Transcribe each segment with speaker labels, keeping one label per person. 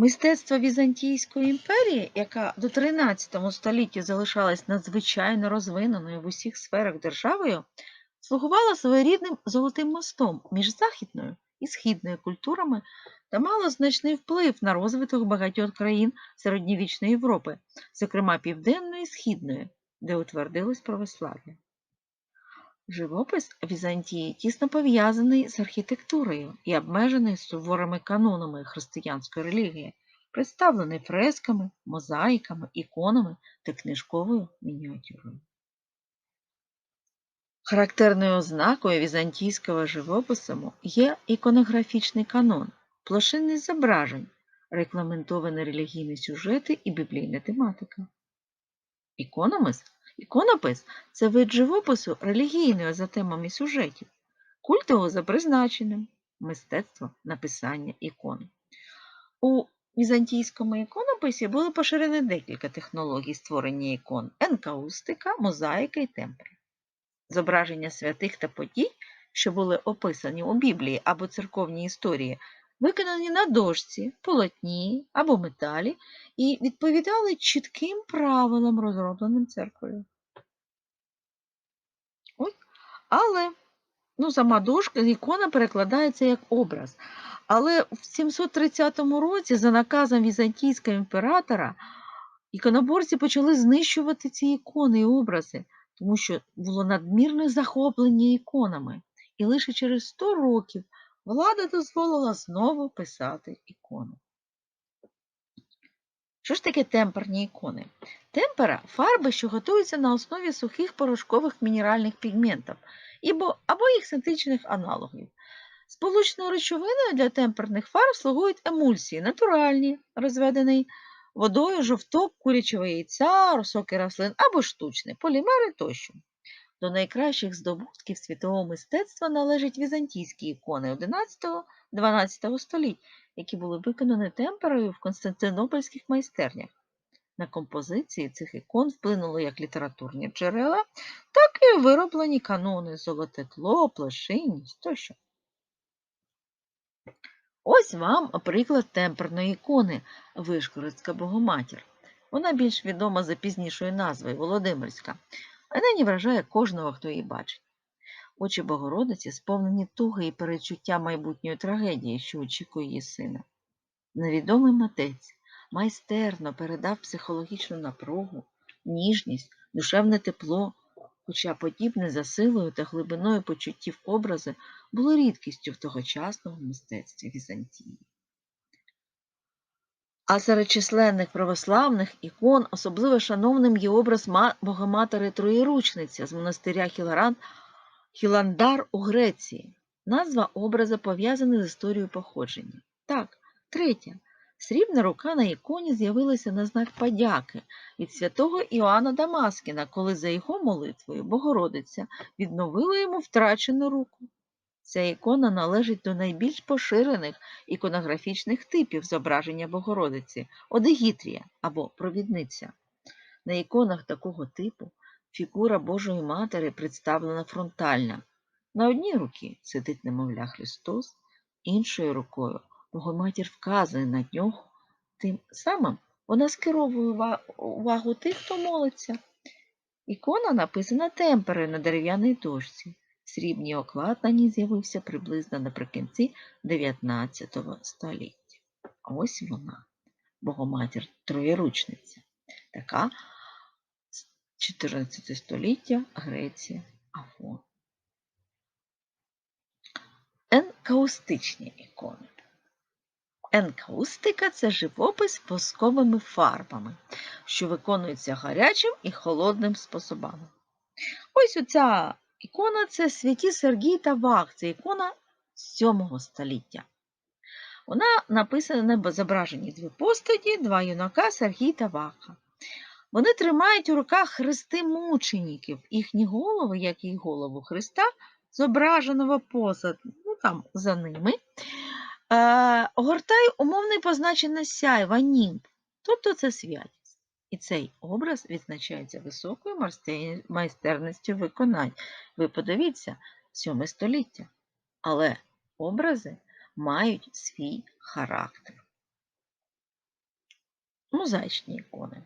Speaker 1: Мистецтво Візантійської імперії, яка до 13 столітті залишалась надзвичайно розвиненою в усіх сферах державою, слугувало своєрідним золотим мостом між західною і східною культурами та мало значний вплив на розвиток багатьох країн середньовічної Європи, зокрема Південної і Східної, де утвердилось православ'я. Живопис Візантії тісно пов'язаний з архітектурою і обмежений суворими канонами християнської релігії, представлений фресками, мозаїками, іконами та книжковою мініатюрою. Характерною ознакою візантійського живопису є іконографічний канон, площинність зображень, регламентовані релігійні сюжети і біблійна тематика. Ікономис Іконопис це вид живопису релігійного за темами сюжетів, культового за призначенням, мистецтво написання ікон. У візантійському іконописі були поширені декілька технологій створення ікон: енкаустика, мозаїка і темпера. Зображення святих та подій, що були описані у Біблії або церковній історії, виконані на дошці, полотні або металі і відповідали чітким правилам, розробленим церквою. Ось. Але ну, сама дошка, ікона перекладається як образ. Але в 730 році, за наказом візантійського імператора, іконоборці почали знищувати ці ікони і образи, тому що було надмірне захоплення іконами. І лише через 100 років влада дозволила знову писати ікони. Що ж таке темперні ікони? Темпера фарби, що готуються на основі сухих порошкових мінеральних пігментів або, їх синтетичних аналогів. Сполучною речовиною для темперних фарб слугують емульсії, натуральні, розведені водою, жовток, курячого яйця, соки рослин або штучні, полімери тощо. До найкращих здобутків світового мистецтва належать візантійські ікони 11-12 століть, які були виконані темперою в константинопольських майстернях. На композиції цих ікон вплинули як літературні джерела, так і вироблені канони золоте тло, плешинність тощо. Ось вам приклад темперної ікони Вишгородська Богоматір. Вона більш відома за пізнішою назвою Володимирська, а нині вражає кожного, хто її бачить. Очі Богородиці сповнені туги і перечуття майбутньої трагедії, що очікує її сина. Невідомий митець майстерно передав психологічну напругу, ніжність, душевне тепло, хоча подібне за силою та глибиною почуттів образи було рідкістю в тогочасному мистецтві Візантії. А серед численних православних ікон особливо шановним є образ Богоматери Троєручниця з монастиря Хіларан, Хіландар у Греції. Назва образа пов'язана з історією походження. Так, третя. Срібна рука на іконі з'явилася на знак подяки від святого Іоанна Дамаскіна, коли за його молитвою Богородиця відновила йому втрачену руку. Ця ікона належить до найбільш поширених іконографічних типів зображення Богородиці Одегітрія або провідниця. На іконах такого типу фігура Божої Матері представлена фронтальна. На одній руці сидить немовля Христос, іншою рукою Богоматір вказує на нього, тим самим вона скеровує увагу тих, хто молиться. Ікона написана темперою на дерев'яній дошці. Срібній оклад на ній з'явився приблизно наприкінці 19 століття. Ось вона, Богоматір Троєручниця. Така з 14 століття Греція Афон. Енкаустичні ікони. Енкаустика це живопис восковими фарбами, що виконується гарячим і холодним способами. Ось оця ікона це святі Сергій та Вах, це ікона 7 століття. Вона написана на зображенні дві постаті, два юнака Сергій та Ваха. Вони тримають у руках хрести мучеників, їхні голови, як і голову Христа, зображеного позад, ну там за ними. Е, огортає умовне позначене сяйва німб, тобто це святість. І цей образ відзначається високою майстерністю виконань. Ви подивіться, 7 століття. Але образи мають свій характер. Мозаїчні ікони.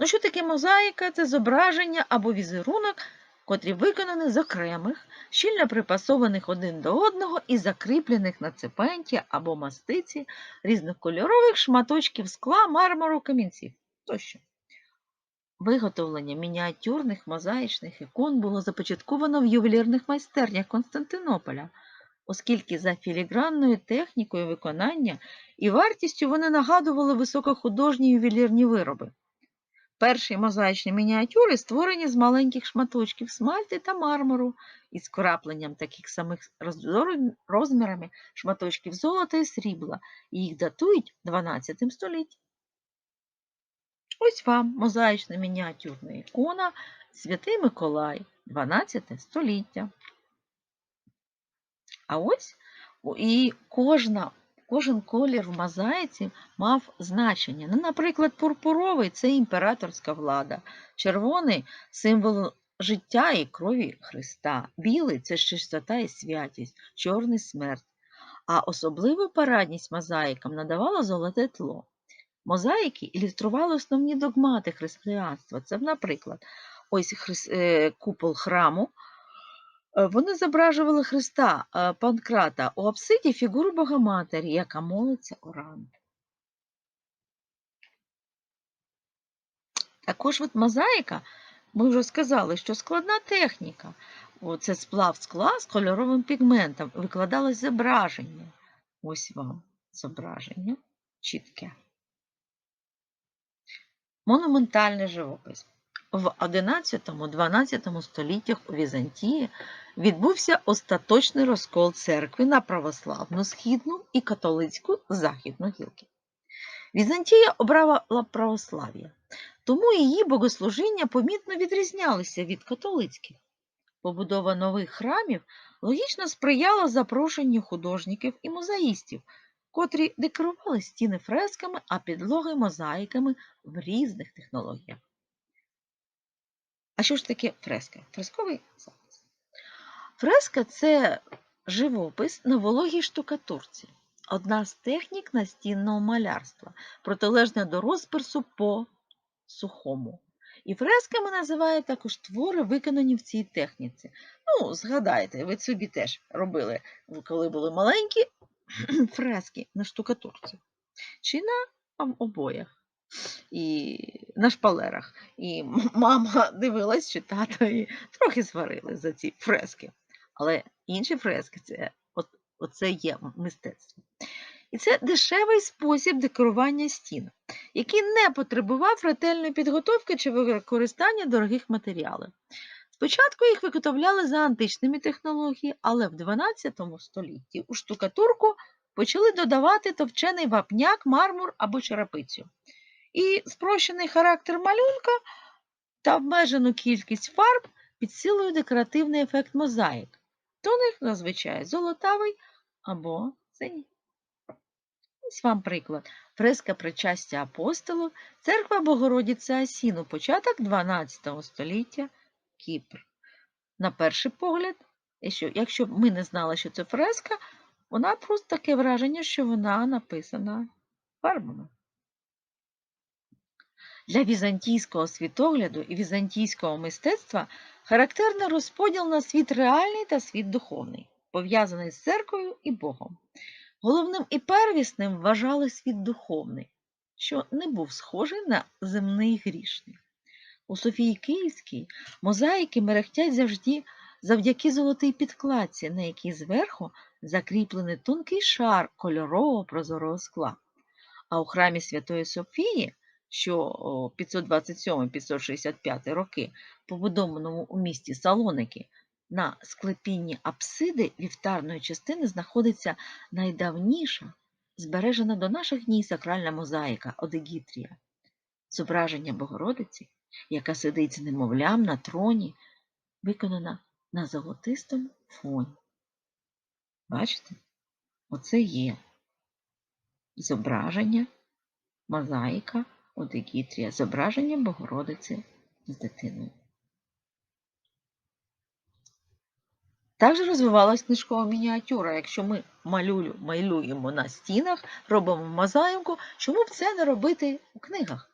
Speaker 1: Ну, що таке мозаїка? Це зображення або візерунок, котрі виконані з окремих, щільно припасованих один до одного і закріплених на цепенті або мастиці різнокольорових шматочків скла, мармуру, камінців тощо. Виготовлення мініатюрних мозаїчних ікон було започатковано в ювелірних майстернях Константинополя, оскільки за філігранною технікою виконання і вартістю вони нагадували високохудожні ювелірні вироби. Перші мозаїчні мініатюри створені з маленьких шматочків смальти та мармуру із крапленням таких самих розмірами шматочків золота і срібла, і їх датують 12 століттям. Ось вам мозаїчна мініатюрна ікона Святий Миколай, 12 століття. А ось і кожна, кожен колір в мозаїці мав значення. Ну, наприклад, пурпуровий це імператорська влада, червоний символ життя і крові Христа, білий це чистота і святість, чорний смерть. А особливу парадність мозаїкам надавало золоте тло. Мозаїки ілюстрували основні догмати християнства. Це, наприклад, ось е, купол храму. Е, Вони зображували Христа Панкрата у апсиді фігуру Богоматері, яка молиться орант. Також от мозаїка, ми вже сказали, що складна техніка. Це сплав скла з кольоровим пігментом. Викладалось зображення. Ось вам зображення чітке. Монументальний живопис. В 11-12 століттях у Візантії відбувся остаточний розкол церкви на православну східну і католицьку західну гілки. Візантія обрала православ'я, тому її богослужіння помітно відрізнялися від католицьких. Побудова нових храмів логічно сприяла запрошенню художників і мозаїстів, котрі декорували стіни фресками, а підлоги мозаїками в різних технологіях. А що ж таке фреска? Фресковий запис. Фреска це живопис на вологій штукатурці, одна з технік настінного малярства, протилежна до розпису по сухому. І фресками називають також твори, виконані в цій техніці. Ну, згадайте, ви собі теж робили, коли були маленькі фрески на штукатурці чи на обоях і на шпалерах. І мама дивилась, чи тато і трохи сварили за ці фрески. Але інші фрески це от, оце є мистецтво. І це дешевий спосіб декорування стін, який не потребував ретельної підготовки чи використання дорогих матеріалів. Спочатку їх виготовляли за античними технологіями, але в 12 столітті у штукатурку почали додавати товчений вапняк, мармур або черепицю. І спрощений характер малюнка та обмежену кількість фарб підсилує декоративний ефект мозаїк. У них зазвичай золотавий або синій. Ось вам приклад. Фреска причастя апостолу, церква Богородиці Асіну, початок 12 століття, Кіпр. На перший погляд, якщо, якщо б ми не знали, що це фреска, вона просто таке враження, що вона написана фарбами. Для візантійського світогляду і візантійського мистецтва характерний розподіл на світ реальний та світ духовний, пов'язаний з церквою і Богом. Головним і первісним вважали світ духовний, що не був схожий на земний грішний. У Софії Київській мозаїки мерехтять завжди завдяки золотій підкладці, на якій зверху закріплений тонкий шар кольорового прозорого скла. А у храмі Святої Софії, що 527-565 роки, побудованому у місті Салоники, на склепінні апсиди вівтарної частини знаходиться найдавніша, збережена до наших днів сакральна мозаїка Одегітрія, зображення Богородиці, яка сидить з немовлям на троні, виконана на золотистому фоні. Бачите? Оце є зображення, мозаїка Одегітрія, зображення Богородиці з дитиною. Також розвивалась книжкова мініатюра. Якщо ми малюємо на стінах, робимо мозаїку, чому б це не робити у книгах?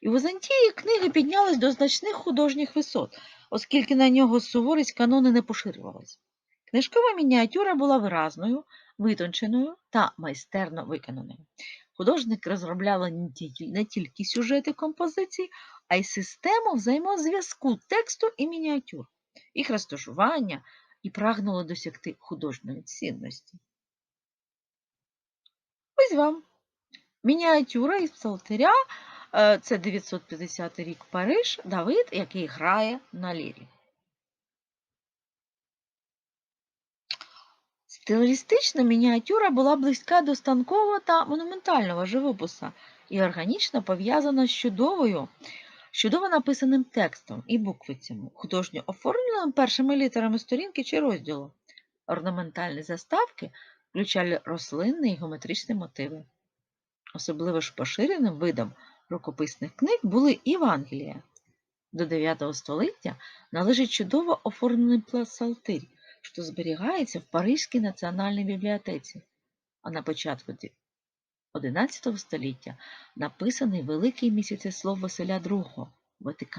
Speaker 1: І у Візантії книги піднялись до значних художніх висот, оскільки на нього суворість канони не поширювалась. Книжкова мініатюра була виразною, витонченою та майстерно виконаною. Художник розробляли не тільки- сюжети композицій, а й систему взаємозв'язку тексту і мініатюр, їх розташування і прагнули досягти художньої цінності. Ось вам мініатюра із псалтиря. Е, Це 950 рік Париж, Давид, який грає на лірі. Стилістична мініатюра була близька до станкового та монументального живопису і органічно пов'язана з чудовою, чудово написаним текстом і буквицями, художньо оформленим першими літерами сторінки чи розділу. Орнаментальні заставки включали рослинні і геометричні мотиви. Особливо ж поширеним видом рукописних книг були Івангелія. До IX століття належить чудово оформлений псалтир, що зберігається в Паризькій національній бібліотеці, а на початку XI століття написаний великий місяцеслов Василя II Ватикан.